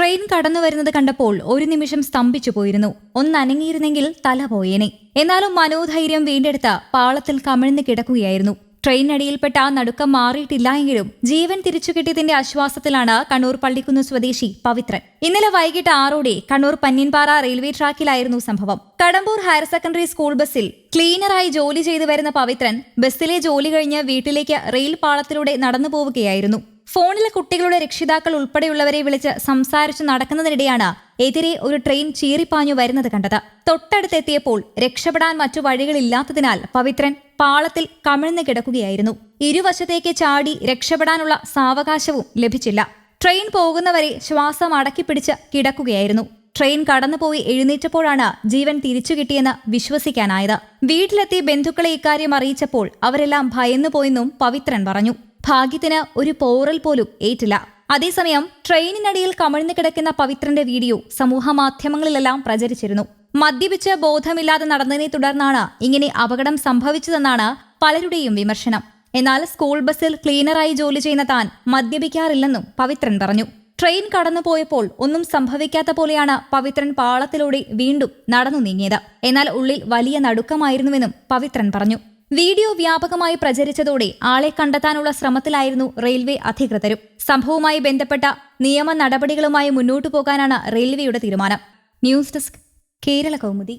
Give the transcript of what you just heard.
Train കടന്നു വരുന്നത് കണ്ടപ്പോൾ ഒരു നിമിഷം സ്തംഭിച്ചു പോയിരുന്നു. ഒന്നനങ്ങിയിരുന്നെങ്കിൽ തല പോയേനെ. എന്നാലും മനോധൈര്യം വീണ്ടെടുത്ത പാളത്തിൽ കമിഴ്ന്ന് കിടക്കുകയായിരുന്നു. ട്രെയിനടിയിൽപ്പെട്ട ആ നടുക്കം മാറിയിട്ടില്ല എങ്കിലും ജീവൻ തിരിച്ചു കിട്ടിയതിന്റെ ആശ്വാസത്തിലാണ് കണ്ണൂർ പള്ളിക്കുന്ന് സ്വദേശി പവിത്രൻ. ഇന്നലെ വൈകിട്ട് ആറോടെ കണ്ണൂർ പന്നിൻപാറ റെയിൽവേ ട്രാക്കിലായിരുന്നു സംഭവം. കടമ്പൂർ ഹയർ സെക്കൻഡറി സ്കൂൾ ബസ്സിൽ ക്ലീനറായി ജോലി ചെയ്തു വരുന്ന പവിത്രൻ ബസ്സിലെ ജോലി കഴിഞ്ഞ് വീട്ടിലേക്ക് റെയിൽ പാളത്തിലൂടെ നടന്നു പോവുകയായിരുന്നു ഫോണിലെ കുട്ടികളുടെ രക്ഷിതാക്കൾ ഉൾപ്പെടെയുള്ളവരെ വിളിച്ച് സംസാരിച്ചു നടക്കുന്നതിനിടെയാണ് എതിരെ ഒരു ട്രെയിൻ ചീറിപ്പാഞ്ഞു വരുന്നത് കണ്ടത്. തൊട്ടടുത്തെത്തിയപ്പോൾ രക്ഷപ്പെടാൻ മറ്റു വഴികളില്ലാത്തതിനാൽ പവിത്രൻ പാളത്തിൽ കമിഴ്ന്നു കിടക്കുകയായിരുന്നു. ഇരുവശത്തേക്ക് ചാടി രക്ഷപ്പെടാനുള്ള സാവകാശവും ലഭിച്ചില്ല. ട്രെയിൻ പോകുന്നവരെ ശ്വാസം അടക്കിപ്പിടിച്ച് കിടക്കുകയായിരുന്നു. ട്രെയിൻ കടന്നുപോയി എഴുന്നേറ്റപ്പോഴാണ് ജീവൻ തിരിച്ചു കിട്ടിയെന്ന് വിശ്വസിക്കാനായത്. വീട്ടിലെത്തി ബന്ധുക്കളെ ഇക്കാര്യം അറിയിച്ചപ്പോൾ അവരെല്ലാം ഭയന്നുപോയെന്നും പവിത്രൻ പറഞ്ഞു. ഭാഗ്യത്തിന് ഒരു പോറൽ പോലും ഏറ്റില്ല. അതേസമയം ട്രെയിനിനടിയിൽ കമഴ്ന്നു കിടക്കുന്ന പവിത്രന്റെ വീഡിയോ സമൂഹ മാധ്യമങ്ങളിലെല്ലാം പ്രചരിച്ചിരുന്നു. മദ്യപിച്ച് ബോധമില്ലാതെ നടന്നതിനെ തുടർന്നാണ് ഇങ്ങനെ അപകടം സംഭവിച്ചതെന്നാണ് പലരുടെയും വിമർശനം. എന്നാൽ സ്കൂൾ ബസ്സിൽ ക്ലീനറായി ജോലി ചെയ്യുന്ന താൻ മദ്യപിക്കാറില്ലെന്നും പവിത്രൻ പറഞ്ഞു. ട്രെയിൻ കടന്നുപോയപ്പോൾ ഒന്നും സംഭവിക്കാത്ത പോലെയാണ് പവിത്രൻ പാളത്തിലൂടെ വീണ്ടും നടന്നു നീങ്ങിയത്. എന്നാൽ ഉള്ളിൽ വലിയ നടുക്കമായിരുന്നുവെന്നും പവിത്രൻ പറഞ്ഞു. വീഡിയോ വ്യാപകമായി പ്രചരിച്ചതോടെ ആളെ കണ്ടെത്താനുള്ള ശ്രമത്തിലായിരുന്നു റെയിൽവേ അധികൃതരും. സംഭവവുമായി ബന്ധപ്പെട്ട നിയമ നടപടികളുമായി മുന്നോട്ടു പോകാനാണ് റെയിൽവേയുടെ തീരുമാനം. News desk Kerala Kaumudi.